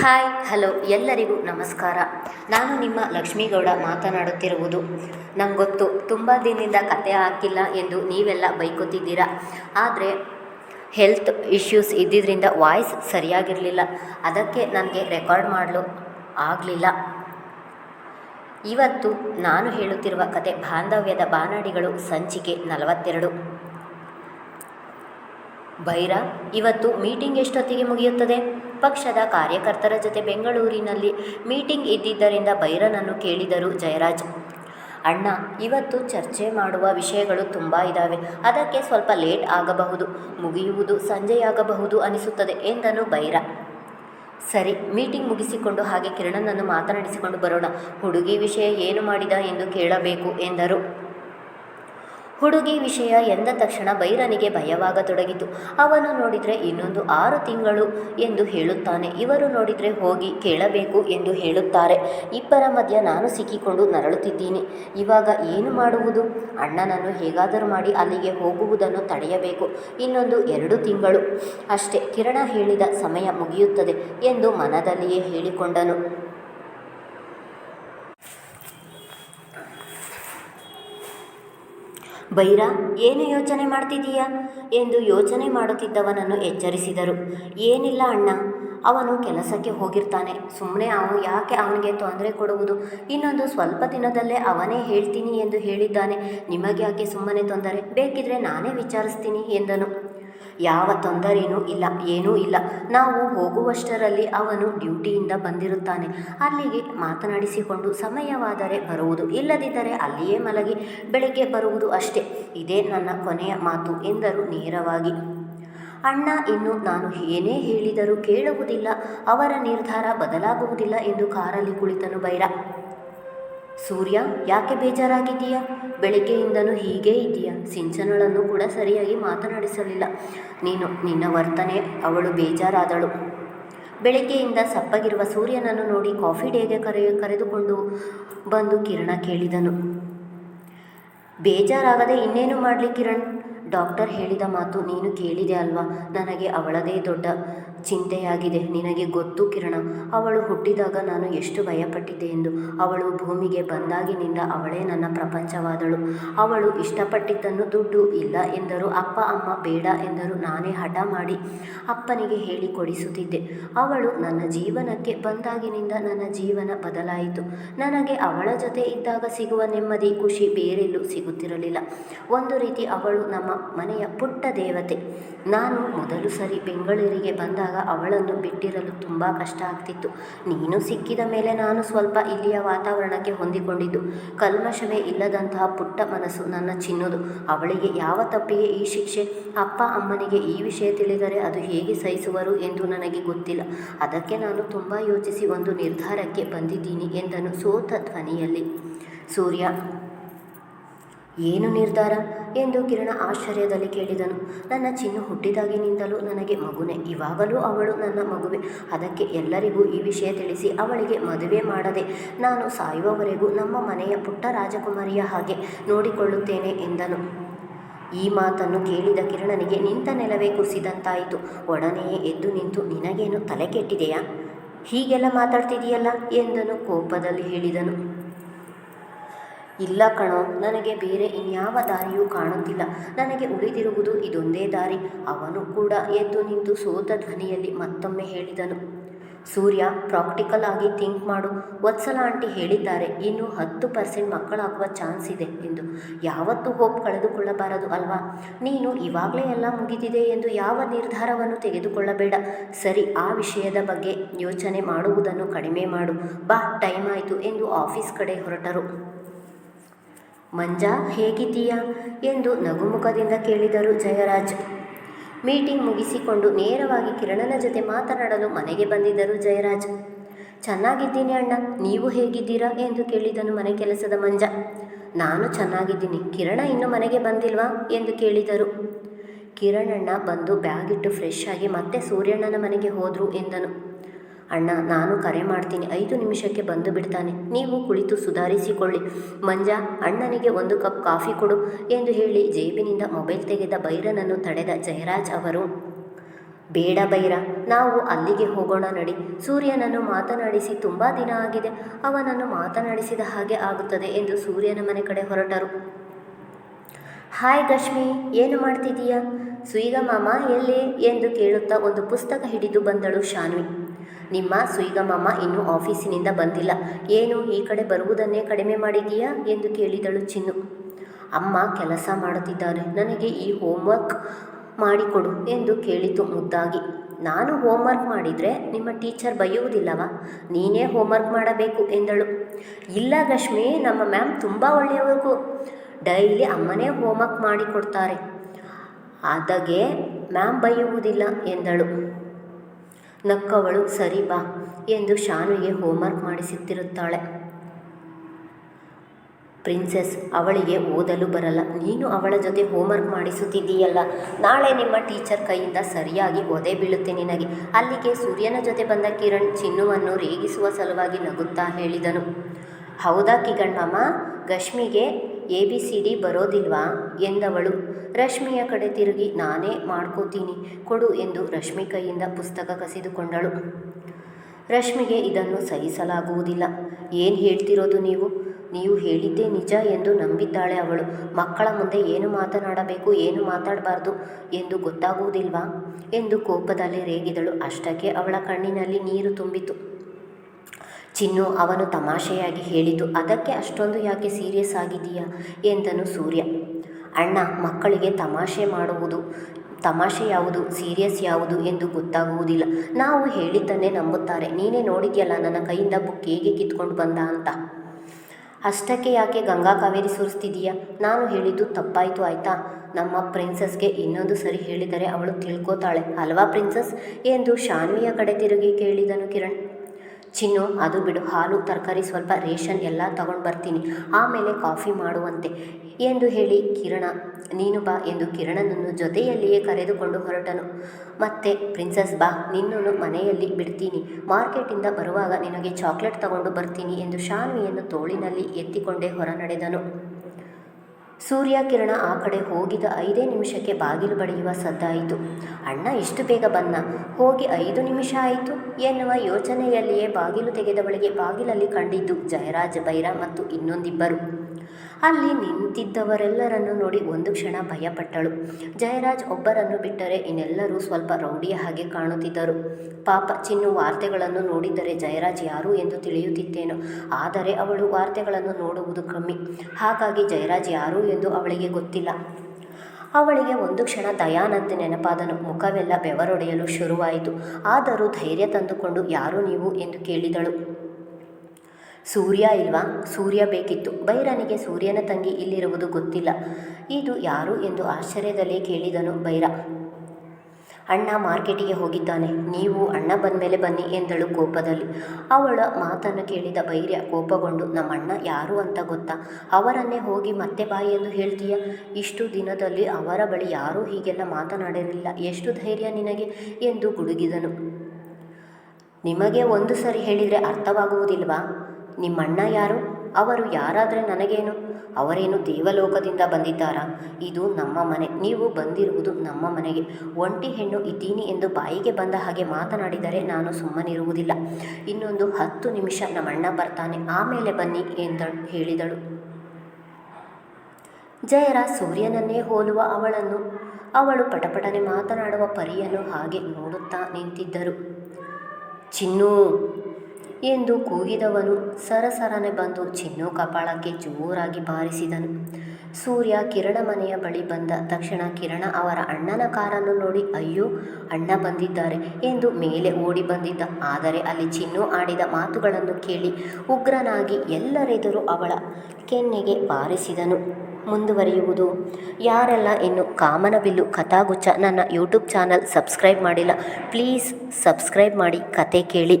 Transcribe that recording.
Hi, hello, ಎಲ್ಲರಿಗೂ ನಮಸ್ಕಾರ. ನಾನು ನಿಮ್ಮ ಲಕ್ಷ್ಮೀಗೌಡ ಮಾತನಾಡುತ್ತಿರುವುದು. ನಂಗೆ ಗೊತ್ತು ತುಂಬ ದಿನದಿಂದ ಕತೆ ಹಾಕಿಲ್ಲ ಎಂದು ನೀವೆಲ್ಲ ಬೈಕೋತಿದ್ದೀರಾ ಆದರೆ ಹೆಲ್ತ್ ಇಶ್ಯೂಸ್ ಇದ್ದಿದ್ದರಿಂದ ವಾಯ್ಸ್ ಸರಿಯಾಗಿರಲಿಲ್ಲ. ಅದಕ್ಕೆ ನನಗೆ ರೆಕಾರ್ಡ್ ಮಾಡಲು ಆಗಲಿಲ್ಲ. ಇವತ್ತು ನಾನು ಹೇಳುತ್ತಿರುವ ಕತೆ ಬಾಂಧವ್ಯದ ಬಾನಾಡಿಗಳು ಸಂಚಿಕೆ ನಲವತ್ತೆರಡು. ಭೈರ, ಇವತ್ತು ಮೀಟಿಂಗ್ ಎಷ್ಟೊತ್ತಿಗೆ ಮುಗಿಯುತ್ತದೆ? ಪಕ್ಷದ ಕಾರ್ಯಕರ್ತರ ಜೊತೆ ಬೆಂಗಳೂರಿನಲ್ಲಿ ಮೀಟಿಂಗ್ ಇದ್ದಿದ್ದರಿಂದ ಬೈರನನ್ನು ಕೇಳಿದರು ಜಯರಾಜ್. ಅಣ್ಣ, ಇವತ್ತು ಚರ್ಚೆ ಮಾಡುವ ವಿಷಯಗಳು ತುಂಬ ಇದ್ದಾವೆ ಅದಕ್ಕೆ ಸ್ವಲ್ಪ ಲೇಟ್ ಆಗಬಹುದು. ಮುಗಿಯುವುದು ಸಂಜೆಯಾಗಬಹುದು ಅನಿಸುತ್ತದೆ, ಎಂದನು ಬೈರ. ಸರಿ, ಮೀಟಿಂಗ್ ಮುಗಿಸಿಕೊಂಡು ಹಾಗೆ ಕಿರಣನನ್ನು ಮಾತನಾಡಿಸಿಕೊಂಡು ಬರೋಣ. ಹುಡುಗಿ ವಿಷಯ ಏನು ಮಾಡಿದ ಎಂದು ಕೇಳಬೇಕು, ಎಂದರು. ಹುಡುಗಿ ವಿಷಯ ಎಂದ ತಕ್ಷಣ ಬೈರನಿಗೆ ಭಯವಾಗತೊಡಗಿತು. ಅವನು ನೋಡಿದರೆ ಇನ್ನೊಂದು ಆರು ತಿಂಗಳು ಎಂದು ಹೇಳುತ್ತಾನೆ. ಇವರು ನೋಡಿದರೆ ಹೋಗಿ ಕೇಳಬೇಕು ಎಂದು ಹೇಳುತ್ತಾರೆ. ಇಬ್ಬರ ಮಧ್ಯ ನಾನು ಸಿಕ್ಕಿಕೊಂಡು ನರಳುತ್ತಿದ್ದೀನಿ. ಇವಾಗ ಏನು ಮಾಡುವುದು? ಅಣ್ಣನನ್ನು ಹೇಗಾದರೂ ಮಾಡಿ ಅಲ್ಲಿಗೆ ಹೋಗುವುದನ್ನು ತಡೆಯಬೇಕು. ಇನ್ನೊಂದು ಎರಡು ತಿಂಗಳು. ಅಷ್ಟೇ ಕಿರಣ ಹೇಳಿದ ಸಮಯ ಮುಗಿಯುತ್ತದೆ ಎಂದು ಮನದಲ್ಲಿಯೇ ಹೇಳಿಕೊಂಡನು. ಬೈರ, ಏನು ಯೋಚನೆ ಮಾಡ್ತಿದ್ದೀಯಾ ಎಂದು ಯೋಚನೆ ಮಾಡುತ್ತಿದ್ದವನನ್ನು ಎಚ್ಚರಿಸಿದರು. ಏನಿಲ್ಲ ಅಣ್ಣ. ಅವನು ಕೆಲಸಕ್ಕೆ ಹೋಗಿರ್ತಾನೆ. ಸುಮ್ಮನೆ ಅವನು ಯಾಕೆ ಅವನಿಗೆ ತೊಂದರೆ ಕೊಡುವುದು? ಇನ್ನೊಂದು ಸ್ವಲ್ಪ ದಿನದಲ್ಲೇ ಅವನೇ ಹೇಳ್ತೀನಿ ಎಂದು ಹೇಳಿದ್ದಾನೆ. ನಿಮಗೆ ಯಾಕೆ ಸುಮ್ಮನೆ ತೊಂದರೆ? ಬೇಕಿದ್ರೆ ನಾನೇ ವಿಚಾರಿಸ್ತೀನಿ ಎಂದನು. ಯಾವ ತೊಂದರೆಯೂ ಇಲ್ಲ, ಏನೂ ಇಲ್ಲ. ನಾವು ಹೋಗುವಷ್ಟರಲ್ಲಿ ಅವನು ಡ್ಯೂಟಿಯಿಂದ ಬಂದಿರುತ್ತಾನೆ. ಅಲ್ಲಿಗೆ ಮಾತನಾಡಿಸಿಕೊಂಡು ಸಮಯವಾದರೆ ಬರುವುದು ಇಲ್ಲದಿದ್ದರೆ ಅಲ್ಲಿಯೇ ಮಲಗಿ ಬೆಳಗ್ಗೆ ಬರುವುದು ಅಷ್ಟೇ. ಇದೇ ನನ್ನ ಕೊನೆಯ ಮಾತು ಎಂದರು ನೇರವಾಗಿ. ಅಣ್ಣ, ಇನ್ನು ನಾನು ಏನೇ ಹೇಳಿದರೂ ಕೇಳುವುದಿಲ್ಲ, ಅವರ ನಿರ್ಧಾರ ಬದಲಾಗುವುದಿಲ್ಲ ಎಂದು ಕಾರಲ್ಲಿ ಕುಳಿತನು ಬೈರ. ಸೂರ್ಯ, ಯಾಕೆ ಬೇಜಾರಾಗಿದ್ದೀಯಾ? ಬೆಳಿಗ್ಗೆಯಿಂದನೂ ಹೀಗೇ ಇದೆಯಾ ಸಿಂಚನಳನ್ನು ಕೂಡ ಸರಿಯಾಗಿ ಮಾತನಾಡಿಸಲಿಲ್ಲ. ನೀನು ನಿನ್ನ ವರ್ತನೆ ಅವಳು ಬೇಜಾರಾದಳು. ಬೆಳಗ್ಗೆಯಿಂದ ಸಪ್ಪಗಿರುವ ಸೂರ್ಯನನ್ನು ನೋಡಿ ಕಾಫಿ ಡೇಗೆ ಕರೆ ಕರೆದುಕೊಂಡು ಬಂದು ಕಿರಣ ಕೇಳಿದನು. ಬೇಜಾರಾಗದೆ ಇನ್ನೇನು ಮಾಡಲಿ ಕಿರಣ್? ಡಾಕ್ಟರ್ ಹೇಳಿದ ಮಾತು ನೀನು ಕೇಳಿದೆ ಅಲ್ವಾ? ನನಗೆ ಅವಳದೇ ದೊಡ್ಡ ಚಿಂತೆಯಾಗಿದೆ. ನಿನಗೆ ಗೊತ್ತು ಕಿರಣ, ಅವಳು ಹುಟ್ಟಿದಾಗ ನಾನು ಎಷ್ಟು ಭಯಪಟ್ಟಿದ್ದೆ ಎಂದು. ಅವಳು ಭೂಮಿಗೆ ಬಂದಾಗಿನಿಂದ ಅವಳೇ ನನ್ನ ಪ್ರಪಂಚವಾದಳು. ಅವಳು ಇಷ್ಟಪಟ್ಟಿದ್ದನ್ನು ದುಡ್ಡು ಇಲ್ಲ ಎಂದರು, ಅಪ್ಪ, ಅಮ್ಮ ಬೇಡ ಎಂದರು ನಾನೇ ಹಠ ಮಾಡಿ ಅಪ್ಪನಿಗೆ ಹೇಳಿ ಕೊಡಿಸುತ್ತಿದ್ದೆ. ಅವಳು ನನ್ನ ಜೀವನಕ್ಕೆ ಬಂದಾಗಿನಿಂದ ನನ್ನ ಜೀವನ ಬದಲಾಯಿತು. ನನಗೆ ಅವಳ ಜೊತೆ ಇದ್ದಾಗ ಸಿಗುವ ನೆಮ್ಮದಿ, ಖುಷಿ ಬೇರೆಲ್ಲೂ ಸಿಗುತ್ತಿರಲಿಲ್ಲ. ಒಂದು ರೀತಿ ಅವಳು ನಮ್ಮ ಮನೆಯ ಪುಟ್ಟ ದೇವತೆ. ನಾನು ಮೊದಲು ಸರಿ ಬೆಂಗಳೂರಿಗೆ ಬಂದಾಗ ಅವಳನ್ನು ಬಿಟ್ಟಿರಲು ತುಂಬ ಕಷ್ಟ ಆಗ್ತಿತ್ತು. ನೀನು ಸಿಕ್ಕಿದ ಮೇಲೆ ನಾನು ಸ್ವಲ್ಪ ಇಲ್ಲಿಯ ವಾತಾವರಣಕ್ಕೆ ಹೊಂದಿಕೊಂಡಿದ್ದು. ಕಲ್ಮಶವೇ ಇಲ್ಲದಂತಹ ಪುಟ್ಟ ಮನಸ್ಸು ನನ್ನ ಚಿನ್ನದು. ಅವಳಿಗೆ ಯಾವ ತಪ್ಪಿಗೆ ಈ ಶಿಕ್ಷೆ? ಅಪ್ಪ ಅಮ್ಮನಿಗೆ ಈ ವಿಷಯ ತಿಳಿದರೆ ಅದು ಹೇಗೆ ಸಹಿಸುವರು ಎಂದು ನನಗೆ ಗೊತ್ತಿಲ್ಲ. ಅದಕ್ಕೆ ನಾನು ತುಂಬ ಯೋಚಿಸಿ ಒಂದು ನಿರ್ಧಾರಕ್ಕೆ ಬಂದಿದ್ದೀನಿ ಎಂದನು ಸೋತ ಧ್ವನಿಯಲ್ಲಿ. ಸೂರ್ಯ, ಏನು ನಿರ್ಧಾರ? ಎಂದು ಕಿರಣ ಆಶ್ಚರ್ಯದಲ್ಲಿ ಕೇಳಿದನು. ನನ್ನ ಚಿನ್ನು ಹುಟ್ಟಿದಾಗಿನಿಂದಲೂ ನನಗೆ ಮಗುನೆ. ಇವಾಗಲೂ ಅವಳು ನನ್ನ ಮಗುವೆ. ಅದಕ್ಕೆ ಎಲ್ಲರಿಗೂ ಈ ವಿಷಯ ತಿಳಿಸಿ ಅವಳಿಗೆ ಮದುವೆ ಮಾಡದೆ ನಾನು ಸಾಯುವವರೆಗೂ ನಮ್ಮ ಮನೆಯ ಪುಟ್ಟ ರಾಜಕುಮಾರಿಯ ಹಾಗೆ ನೋಡಿಕೊಳ್ಳುತ್ತೇನೆ ಎಂದನು. ಈ ಮಾತನ್ನು ಕೇಳಿದ ಕಿರಣನಿಗೆ ನಿಂತ ನೆಲವೇ ಕುಸಿದಂತಾಯಿತು. ಒಡನೆಯೇ ಎದ್ದು ನಿಂತು, ನಿನಗೇನು ತಲೆ ಕೆಟ್ಟಿದೆಯಾ? ಹೀಗೆಲ್ಲ ಮಾತಾಡ್ತಿದೆಯಲ್ಲ ಎಂದನು ಕೋಪದಲ್ಲಿ ಹೇಳಿದನು. ಇಲ್ಲ ಕಣೋ, ನನಗೆ ಬೇರೆ ಇನ್ಯಾವ ದಾರಿಯೂ ಕಾಣುತ್ತಿಲ್ಲ. ನನಗೆ ಉಳಿದಿರುವುದು ಇದೊಂದೇ ದಾರಿ. ಅವನು ಕೂಡ ಎದ್ದು ನಿಂತು ಸೋತ ಧ್ವನಿಯಲ್ಲಿ ಮತ್ತೊಮ್ಮೆ ಹೇಳಿದನು. ಸೂರ್ಯ, ಪ್ರಾಕ್ಟಿಕಲ್ ಆಗಿ ಥಿಂಕ್ ಮಾಡು. ವತ್ಸಲ ಆಂಟಿ ಹೇಳಿದ್ದಾರೆ, ಇನ್ನು ಹತ್ತು ಪರ್ಸೆಂಟ್ ಮಕ್ಕಳಾಗುವ ಚಾನ್ಸ್ ಇದೆ ಎಂದು. ಯಾವತ್ತೂ ಹೋಪ್ ಕಳೆದುಕೊಳ್ಳಬಾರದು ಅಲ್ವಾ? ನೀನು ಇವಾಗಲೇ ಎಲ್ಲ ಮುಗಿದಿದೆ ಎಂದು ಯಾವ ನಿರ್ಧಾರವನ್ನು ತೆಗೆದುಕೊಳ್ಳಬೇಡ. ಸರಿ, ಆ ವಿಷಯದ ಬಗ್ಗೆ ಯೋಚನೆ ಮಾಡುವುದನ್ನು ಕಡಿಮೆ ಮಾಡು. ಬಾ, ಟೈಮ್ ಆಯಿತು ಎಂದು ಆಫೀಸ್ ಕಡೆ ಹೊರಟರು. ಮಂಜಾ ಹೇಗಿದ್ದೀಯಾ ಎಂದು ನಗುಮುಖದಿಂದ ಕೇಳಿದರು ಜಯರಾಜ್. ಮೀಟಿಂಗ್ ಮುಗಿಸಿಕೊಂಡು ನೇರವಾಗಿ ಕಿರಣನ ಜೊತೆ ಮಾತನಾಡಲು ಮನೆಗೆ ಬಂದಿದ್ದರು ಜಯರಾಜ್. ಚೆನ್ನಾಗಿದ್ದೀನಿ ಅಣ್ಣ, ನೀವು ಹೇಗಿದ್ದೀರಾ? ಎಂದು ಕೇಳಿದನು ಮನೆ ಕೆಲಸದ ಮಂಜ. ನಾನು ಚೆನ್ನಾಗಿದ್ದೀನಿ, ಕಿರಣ ಇನ್ನು ಮನೆಗೆ ಬಂದಿಲ್ವಾ? ಎಂದು ಕೇಳಿದರು. ಕಿರಣಣ್ಣ ಬಂದು ಬ್ಯಾಗ್ ಇಟ್ಟು ಫ್ರೆಶ್ ಆಗಿ ಮತ್ತೆ ಸೂರ್ಯಣ್ಣನ ಮನೆಗೆ ಹೋದರು ಎಂದನು. ಅಣ್ಣ, ನಾನು ಕರೆ ಮಾಡ್ತೀನಿ. ಐದು ನಿಮಿಷಕ್ಕೆ ಬಂದು ಬಿಡ್ತಾನೆ. ನೀವು ಕುಳಿತು ಸುಧಾರಿಸಿಕೊಳ್ಳಿ. ಮಂಜ, ಅಣ್ಣನಿಗೆ ಒಂದು ಕಪ್ ಕಾಫಿ ಕೊಡು ಎಂದು ಹೇಳಿ ಜೇಬಿನಿಂದ ಮೊಬೈಲ್ ತೆಗೆದ ಬೈರನನ್ನು ತಡೆದ ಜಯರಾಜ್ ಅವರು. ಬೇಡ ಬೈರ, ನಾವು ಅಲ್ಲಿಗೆ ಹೋಗೋಣ ನಡಿ. ಸೂರ್ಯನನ್ನು ಮಾತನಾಡಿಸಿ ತುಂಬ ದಿನ ಆಗಿದೆ. ಅವನನ್ನು ಮಾತನಾಡಿಸಿದ ಹಾಗೆ ಆಗುತ್ತದೆ ಎಂದು ಸೂರ್ಯನ ಮನೆ ಕಡೆ ಹೊರಟರು. ಹಾಯ್ ಗಶ್ಮಿ, ಏನು ಮಾಡ್ತಿದ್ದೀಯಾ? ಸುಯಿಗ ಮಾಮ, ಎಲ್ಲಿ? ಎಂದು ಕೇಳುತ್ತಾ ಒಂದು ಪುಸ್ತಕ ಹಿಡಿದು ಬಂದಳು ಶಾನ್ವಿ. ನಿಮ್ಮ ಸುಯಿಗ ಮಾಮ ಇನ್ನೂ ಆಫೀಸಿನಿಂದ ಬಂದಿಲ್ಲ. ಏನು, ಈ ಕಡೆ ಬರುವುದನ್ನೇ ಕಡಿಮೆ ಮಾಡಿದೀಯಾ ಎಂದು ಕೇಳಿದಳು ಚಿನ್ನು. ಅಮ್ಮ ಕೆಲಸ ಮಾಡುತ್ತಿದ್ದಾರೆ. ನನಗೆ ಈ ಹೋಮ್ವರ್ಕ್ ಮಾಡಿಕೊಡು ಎಂದು ಕೇಳಿತು ಮುದ್ದಾಗಿ. ನಾನು ಹೋಮ್ವರ್ಕ್ ಮಾಡಿದರೆ ನಿಮ್ಮ ಟೀಚರ್ ಬೈಯುವುದಿಲ್ಲವಾ? ನೀನೇ ಹೋಮ್ವರ್ಕ್ ಮಾಡಬೇಕು ಎಂದಳು. ಇಲ್ಲ ಗಶ್ಮಿ ನಮ್ಮ ಮ್ಯಾಮ್ ತುಂಬ ಒಳ್ಳೆಯವರು ಡೈಲಿ ಅಮ್ಮನೇ ಹೋಮ್ವರ್ಕ್ ಮಾಡಿಕೊಡ್ತಾರೆ. ಆದಾಗೆ ಮ್ಯಾಮ್ ಬೈಯುವುದಿಲ್ಲ ಎಂದಳು. ನಕ್ಕವಳು, ಸರಿ ಬಾ ಎಂದು ಶಾನುಗೆ ಹೋಮ್ವರ್ಕ್ ಮಾಡಿಸುತ್ತಿರುತ್ತಾಳೆ. ಪ್ರಿನ್ಸೆಸ್, ಅವಳಿಗೆ ಓದಲು ಬರಲ್ಲ. ನೀನು ಅವಳ ಜೊತೆ ಹೋಮ್ವರ್ಕ್ ಮಾಡಿಸುತ್ತಿದ್ದೀಯಲ್ಲ. ನಾಳೆ ನಿಮ್ಮ ಟೀಚರ್ ಕೈಯಿಂದ ಸರಿಯಾಗಿ ಒದೆ ಬೀಳುತ್ತೆ ನಿನಗೆ. ಅಲ್ಲಿಗೆ ಸೂರ್ಯನ ಜೊತೆ ಬಂದ ಕಿರಣ್ ಚಿನ್ನುವನ್ನು ರೇಗಿಸುವ ಸಲುವಾಗಿ ನಗುತ್ತಾ ಹೇಳಿದನು. ಹೌದಾ ಕಿಗಣ್ಮಮ್ಮ? ಮಾಮ ಗಶ್ಮಿಗೆ ಎ ಬಿ ಸಿ ಡಿ ಬರೋದಿಲ್ವಾ? ಎಂದವಳು. ರಶ್ಮಿಯ ಕಡೆ ತಿರುಗಿ, ನಾನೇ ಮಾಡ್ಕೋತೀನಿ, ಕೊಡು ಎಂದು ರಶ್ಮಿ ಕೈಯಿಂದ ಪುಸ್ತಕ ಕಸಿದುಕೊಂಡಳು. ರಶ್ಮಿಗೆ ಇದನ್ನು ಸಹಿಸಲಾಗುವುದಿಲ್ಲ. ಏನು ಹೇಳ್ತಿರೋದು ನೀವು? ನೀವು ಹೇಳಿದ್ದೇ ನಿಜ ಎಂದು ನಂಬಿದ್ದಾಳೆ ಅವಳು. ಮಕ್ಕಳ ಮುಂದೆ ಏನು ಮಾತನಾಡಬೇಕು, ಏನು ಮಾತಾಡಬಾರ್ದು ಎಂದು ಗೊತ್ತಾಗುವುದಿಲ್ವಾ? ಎಂದು ಕೋಪದಲ್ಲಿ ರೇಗಿದಳು. ಅಷ್ಟಕ್ಕೆ ಅವಳ ಕಣ್ಣಿನಲ್ಲಿ ನೀರು ತುಂಬಿತು. ಚಿನ್ನು ಅವನು ತಮಾಷೆಯಾಗಿ ಹೇಳಿದ್ದು ಅದಕ್ಕೆ ಅಷ್ಟೊಂದು ಯಾಕೆ ಸೀರಿಯಸ್ ಆಗಿದೆಯಾ ಎಂದನು ಸೂರ್ಯ. ಅಣ್ಣ, ಮಕ್ಕಳಿಗೆ ತಮಾಷೆ ಮಾಡುವುದು, ತಮಾಷೆ ಯಾವುದು, ಸೀರಿಯಸ್ ಯಾವುದು ಎಂದು ಗೊತ್ತಾಗುವುದಿಲ್ಲ. ನಾವು ಹೇಳಿದ್ದನ್ನೇ ನಂಬುತ್ತಾರೆ. ನೀನೇ ನೋಡಿದ್ಯಲ್ಲ ನನ್ನ ಕೈಯಿಂದ ಬುಕ್ ಹೇಗೆ ಕಿತ್ಕೊಂಡು ಬಂದ ಅಂತ? ಅಷ್ಟಕ್ಕೆ ಯಾಕೆ ಗಂಗಾ ಕಾವೇರಿ ಸುರಿಸ್ತಿದೀಯಾ ನಾನು ಹೇಳಿದ್ದು ತಪ್ಪಾಯಿತು ಆಯಿತಾ? ನಮ್ಮ ಪ್ರಿನ್ಸಸ್ಗೆ ಇನ್ನೊಂದು ಸರಿ ಹೇಳಿದರೆ ಅವಳು ತಿಳ್ಕೋತಾಳೆ, ಅಲ್ವಾ ಪ್ರಿನ್ಸಸ್? ಎಂದು ಶಾನ್ವಿಯ ಕಡೆ ತಿರುಗಿ ಕೇಳಿದನು ಕಿರಣ್. ಚಿನ್ನು, ಅದು ಬಿಡು. ಹಾಲು, ತರಕಾರಿ, ಸ್ವಲ್ಪ ರೇಷನ್ ಎಲ್ಲ ತಗೊಂಡು ಬರ್ತೀನಿ. ಆಮೇಲೆ ಕಾಫಿ ಮಾಡುವಂತೆ. ಎಂದು ಹೇಳಿ ಕಿರಣ, ನೀನು ಬಾ ಎಂದು ಕಿರಣನನ್ನು ಜೊತೆಯಲ್ಲಿಯೇ ಕರೆದುಕೊಂಡು ಹೊರಟನು. ಮತ್ತೆ, ಪ್ರಿನ್ಸಸ್, ಬಾ. ನಿನ್ನನ್ನು ಮನೆಯಲ್ಲಿ ಬಿಡ್ತೀನಿ. ಮಾರ್ಕೆಟಿಂದ ಬರುವಾಗ ನಿನಗೆ ಚಾಕ್ಲೇಟ್ ತಗೊಂಡು ಬರ್ತೀನಿ ಎಂದು ಶಾನ್ವಿಯನ್ನು ತೋಳಿನಲ್ಲಿ ಎತ್ತಿಕೊಂಡೇ ಹೊರ ನಡೆದನು ಸೂರ್ಯ ಕಿರಣ ಆ ಕಡೆ ಹೋಗಿದ ಐದೇ ನಿಮಿಷಕ್ಕೆ ಬಾಗಿಲು ಬಡಿಯುವ ಸದ್ದಾಯಿತು. ಅಣ್ಣ, ಇಷ್ಟು ಬೇಗ ಬಂದ ಹೋಗಿ ಐದು ನಿಮಿಷ ಆಯಿತು ಎನ್ನುವ ಯೋಚನೆಯಲ್ಲಿಯೇ ಬಾಗಿಲು ತೆಗೆದವಳಿಗೆ ಬಾಗಿಲಲ್ಲಿ ಕಂಡಿದ್ದು ಜಯರಾಜ ಬೈರ ಮತ್ತು ಇನ್ನೊಂದಿಬ್ಬರು. ಅಲ್ಲಿ ನಿಂತಿದ್ದವರೆಲ್ಲರನ್ನು ನೋಡಿ ಒಂದು ಕ್ಷಣ ಭಯಪಟ್ಟಳು. ಜಯರಾಜ್ ಒಬ್ಬರನ್ನು ಬಿಟ್ಟರೆ ಇನ್ನೆಲ್ಲರೂ ಸ್ವಲ್ಪ ರೌಡಿಯ ಹಾಗೆ ಕಾಣುತ್ತಿದ್ದರು. ಪಾಪ, ಚಿನ್ನು ವಾರ್ತೆಗಳನ್ನು ನೋಡಿದರೆ ಜಯರಾಜ್ ಯಾರು ಎಂದು ತಿಳಿಯುತ್ತಿತ್ತೇನೋ, ಆದರೆ ಅವಳು ವಾರ್ತೆಗಳನ್ನು ನೋಡುವುದು ಕಮ್ಮಿ. ಹಾಗಾಗಿ ಜಯರಾಜ್ ಯಾರು ಎಂದು ಅವಳಿಗೆ ಗೊತ್ತಿಲ್ಲ. ಅವಳಿಗೆ ಒಂದು ಕ್ಷಣ ದಯಾನಂದ್ ನೆನಪಾದನು. ಮುಖವೆಲ್ಲ ಬೆವರೊಡೆಯಲು ಶುರುವಾಯಿತು. ಆದರೂ ಧೈರ್ಯ ತಂದುಕೊಂಡು, ಯಾರು ನೀವು? ಎಂದು ಕೇಳಿದಳು. ಸೂರ್ಯ ಇಲ್ವಾ? ಸೂರ್ಯ ಬೇಕಿತ್ತು. ಬೈರನಿಗೆ ಸೂರ್ಯನ ತಂಗಿ ಇಲ್ಲಿರುವುದು ಗೊತ್ತಿಲ್ಲ. ಇದು ಯಾರು ಎಂದು ಆಶ್ಚರ್ಯದಲ್ಲಿ ಕೇಳಿದನು ಬೈರ ಅಣ್ಣ ಮಾರ್ಕೆಟಿಗೆ ಹೋಗಿದ್ದಾನೆ. ನೀವು ಅಣ್ಣ ಬಂದಮೇಲೆ ಬನ್ನಿ ಎಂದಳು ಕೋಪದಲ್ಲಿ. ಅವಳ ಮಾತನ್ನು ಕೇಳಿದ ಬೈರ್ಯ ಕೋಪಗೊಂಡು, ನಮ್ಮಣ್ಣ ಯಾರು ಅಂತ ಗೊತ್ತಾ? ಅವರನ್ನೇ ಹೋಗಿ ಮತ್ತೆ ಬಾಯಿ ಎಂದು ಹೇಳ್ತೀಯ? ಇಷ್ಟು ದಿನದಲ್ಲಿ ಅವರ ಬಳಿ ಯಾರೂ ಹೀಗೆಲ್ಲ ಮಾತನಾಡಿರಲಿಲ್ಲ. ಎಷ್ಟು ಧೈರ್ಯ ನಿನಗೆ? ಎಂದು ಗುಡುಗಿದನು. ನಿಮಗೆ ಒಂದು ಸರಿ ಹೇಳಿದರೆ ಅರ್ಥವಾಗುವುದಿಲ್ವಾ? ನಿಮ್ಮಣ್ಣ ಯಾರು? ಅವರು ಯಾರಾದರೆ ನನಗೇನು? ಅವರೇನು ದೇವಲೋಕದಿಂದ ಬಂದಿದ್ದಾರಾ? ಇದು ನಮ್ಮ ಮನೆ. ನೀವು ಬಂದಿರುವುದು ನಮ್ಮ ಮನೆಗೆ. ಒಂಟಿ ಹೆಣ್ಣು ಇದ್ದೀನಿ ಎಂದು ಬಾಯಿಗೆ ಬಂದ ಹಾಗೆ ಮಾತನಾಡಿದರೆ ನಾನು ಸುಮ್ಮನಿರುವುದಿಲ್ಲ. ಇನ್ನೊಂದು ಹತ್ತು ನಿಮಿಷ ನಮ್ಮಣ್ಣ ಬರ್ತಾನೆ. ಆಮೇಲೆ ಬನ್ನಿ ಎಂದಳು ಹೇಳಿದಳು. ಜಯರ ಸೂರ್ಯನನ್ನೇ ಹೋಲುವ ಅವಳನ್ನು. ಅವಳು ಪಟಪಟನೆ ಮಾತನಾಡುವ ಪರಿಯನ್ನು ಹಾಗೆ ನೋಡುತ್ತಾ ನಿಂತಿದ್ದರು. ಚಿನ್ನು ಎಂದು ಕೂಗಿದವನು ಸರಸರನೆ ಬಂದು ಚಿನ್ನು ಕಪಾಳಕ್ಕೆ ಜೋರಾಗಿ ಬಾರಿಸಿದನು. ಸೂರ್ಯ ಕಿರಣ ಮನೆಯ ಬಳಿ ಬಂದ ತಕ್ಷಣ ಕಿರಣ ಅವರ ಅಣ್ಣನ ಕಾರನ್ನು ನೋಡಿ, ಅಯ್ಯೋ, ಅಣ್ಣ ಬಂದಿದ್ದಾರೆ ಎಂದು ಮೇಲೆ ಓಡಿ ಬಂದಿದ್ದ. ಆದರೆ ಅಲ್ಲಿ ಚಿನ್ನು ಆಡಿದ ಮಾತುಗಳನ್ನು ಕೇಳಿ ಉಗ್ರನಾಗಿ ಎಲ್ಲರೆದುರು ಅವಳ ಕೆನ್ನೆಗೆ ಬಾರಿಸಿದನು. ಮುಂದುವರಿಯುವುದು. ಯಾರೆಲ್ಲ ಇನ್ನು ಕಾಮನಬಿಲ್ಲು ಕಥಾಗುಚ್ಛ ನನ್ನ ಯೂಟ್ಯೂಬ್ ಚಾನಲ್ ಸಬ್ಸ್ಕ್ರೈಬ್ ಮಾಡಿಲ್ಲ, ಪ್ಲೀಸ್ ಸಬ್ಸ್ಕ್ರೈಬ್ ಮಾಡಿ, ಕತೆ ಕೇಳಿ.